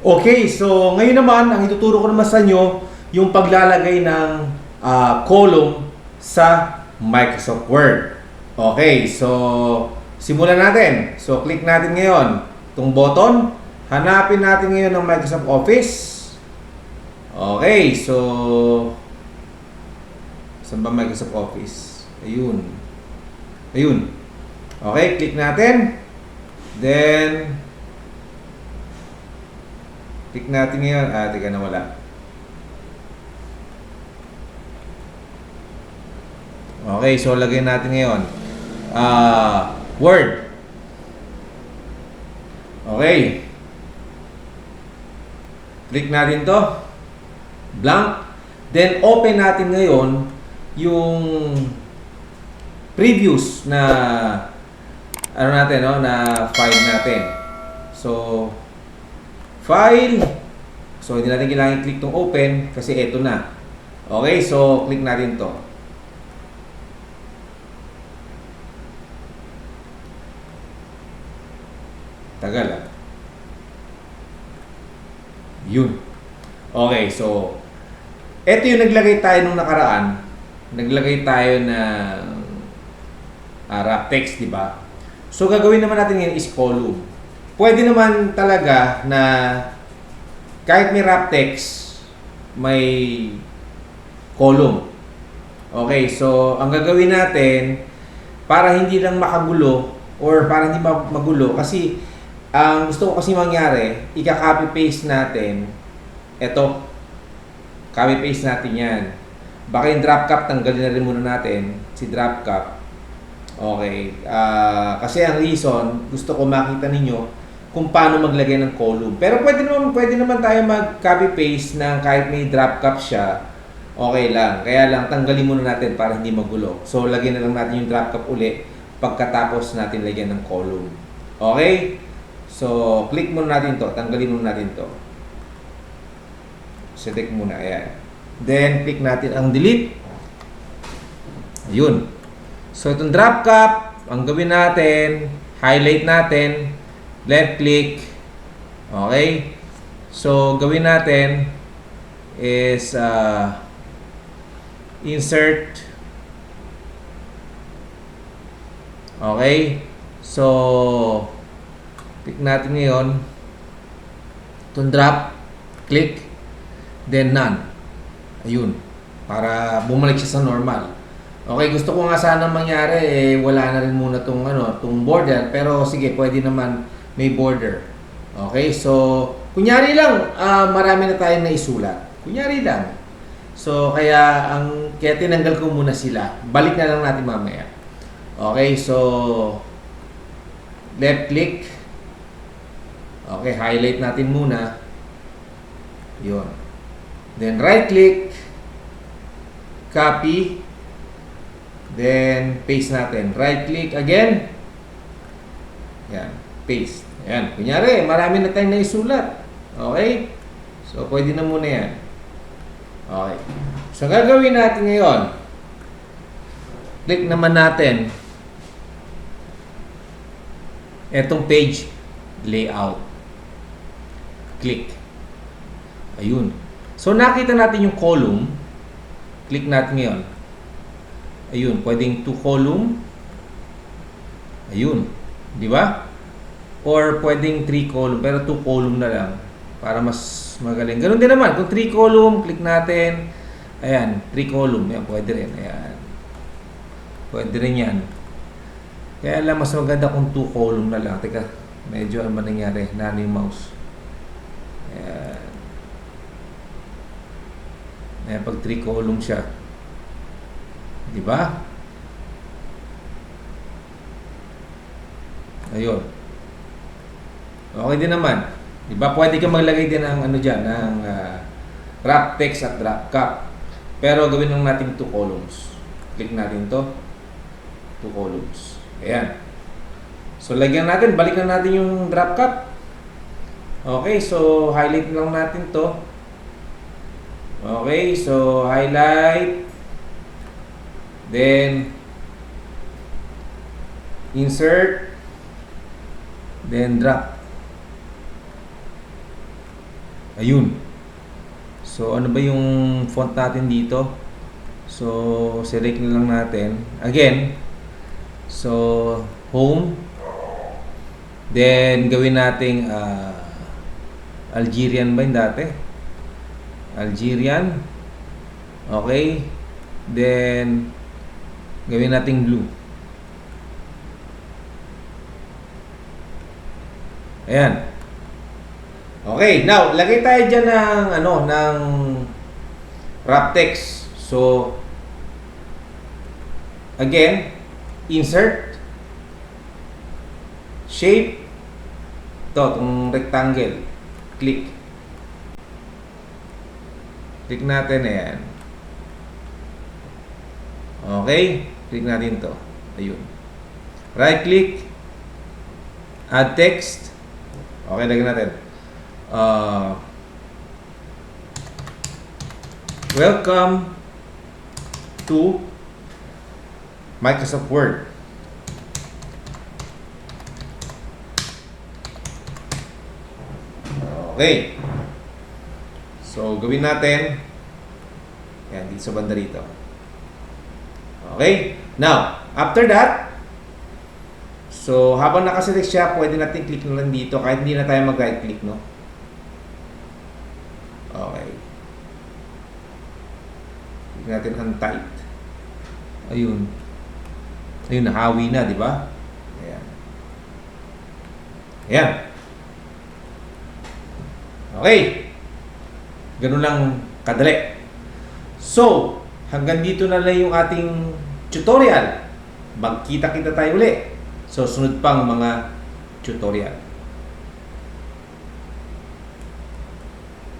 Okay, so ngayon naman, ang ituturo ko naman sa inyo, yung paglalagay ng ah, column sa Microsoft Word. Okay, so simulan natin. So click natin ngayon itong button. Hanapin natin ngayon ng Microsoft Office. Okay, so saan ba Microsoft Office? Ayun. Ayun. Okay, click natin. Then, click natin ngayon. Ah, teka na wala. Okay, so lagay natin ngayon. Ah, Word. Okay. Click natin to. Blank. Then, open natin ngayon yung previous na ano natin, no, na file natin. So, file. So, hindi natin kailangan i-click tong open kasi ito na. Okay, so click natin to. Tagal ah. Yun. Okay, so ito yung naglagay tayo nung nakaraan. Naglagay tayo ng uh, wrap text, di ba? So gagawin naman natin ngayon is column. Pwede naman talaga na kahit may wrap text, may column. Okay, so ang gagawin natin para hindi lang makagulo or para hindi ma- magulo kasi ang gusto ko kasi mangyari, ika-copy paste natin eto copy paste natin yan. Baka yung drop cap tanggalin na rin muna natin si drop cap. Okay. ah kasi ang reason, gusto ko makita ninyo kung paano maglagay ng column. Pero pwede naman, pwede naman tayo mag-copy paste ng kahit may drop cap siya. Okay lang. Kaya lang, tanggalin muna natin para hindi magulo. So, lagyan na lang natin yung drop cap uli pagkatapos natin lagyan ng column. Okay? So, click muna natin to. Tanggalin muna natin to. Select muna. Ayan. Then, click natin ang delete. Ayun. So, itong drop cap, ang gawin natin, highlight natin, left click. Okay? So, gawin natin is uh, insert. Okay? So, click natin ngayon. Itong drop, click, then none. Ayun. Para bumalik siya sa normal. Okay, gusto ko nga sana mangyari, eh, wala na rin muna tong ano, tong border. Pero sige, pwede naman may border. Okay, so, kunyari lang, ah, marami na tayong naisulat. Kunyari lang. So, kaya, ang, kaya tinanggal ko muna sila. Balik na lang natin mamaya. Okay, so, left click. Okay, highlight natin muna. Yun. Then, right click. Copy. Then, paste natin. Right click again. Yan. Paste. Yan. Kunyari, marami na tayong naisulat. Okay? So, pwede na muna yan. Okay. So, gagawin natin ngayon. Click naman natin etong page layout. Click. Ayun. So, nakita natin yung column. Click natin ngayon. Ayun, pwedeng two column. Ayun. Di ba? Or pwedeng three column, pero two column na lang. Para mas magaling. Ganun din naman. Kung three column, click natin. Ayan, three column. Ayan, pwede rin. Ayan. Pwede rin yan. Kaya lang, mas maganda kung two column na lang. Teka, medyo ano ba nangyari? Nano yung mouse. Ayan. Ayan, pag three column siya. Di ba? Ayun. Okay din naman. Di ba? Pwede ka maglagay din ng ano dyan, ng ah, wrap text at drop cap. Pero gawin lang natin two columns. Click natin to. Two columns. Ayan. So, lagyan natin. Balik na natin yung drop cap. Okay, so highlight lang natin to. Okay, so highlight. Then, insert. Then, drop. Ayun. So, ano ba yung font natin dito? So, select na lang natin. Again, so, home. Then, gawin nating ah, Algerian ba yung dati? Algerian. Okay. Then, gawin nating blue. Ayan. Okay, now, lagay tayo dyan ng, ano, ng wrap text. So, again, insert, shape, to, itong rectangle, click. Click natin, ayan. Okay, click natin to. Ayun. Right click, add text. Okay, lagyan natin. Uh, welcome to Microsoft Word. Okay. So, gawin natin. Yan, dito sa banda rito. Okay? Now, after that, so, habang nakaselect siya, pwede natin click na lang dito kahit hindi na tayo mag-right click, no? Okay. Click natin ang tight. Ayun. Ayun, nahawi na, di ba? Ayan. Ayan. Okay. Ganun lang kadali. So, hanggang dito na lang yung ating tutorial. Magkita-kita tayo uli. So, sunod pang mga tutorial.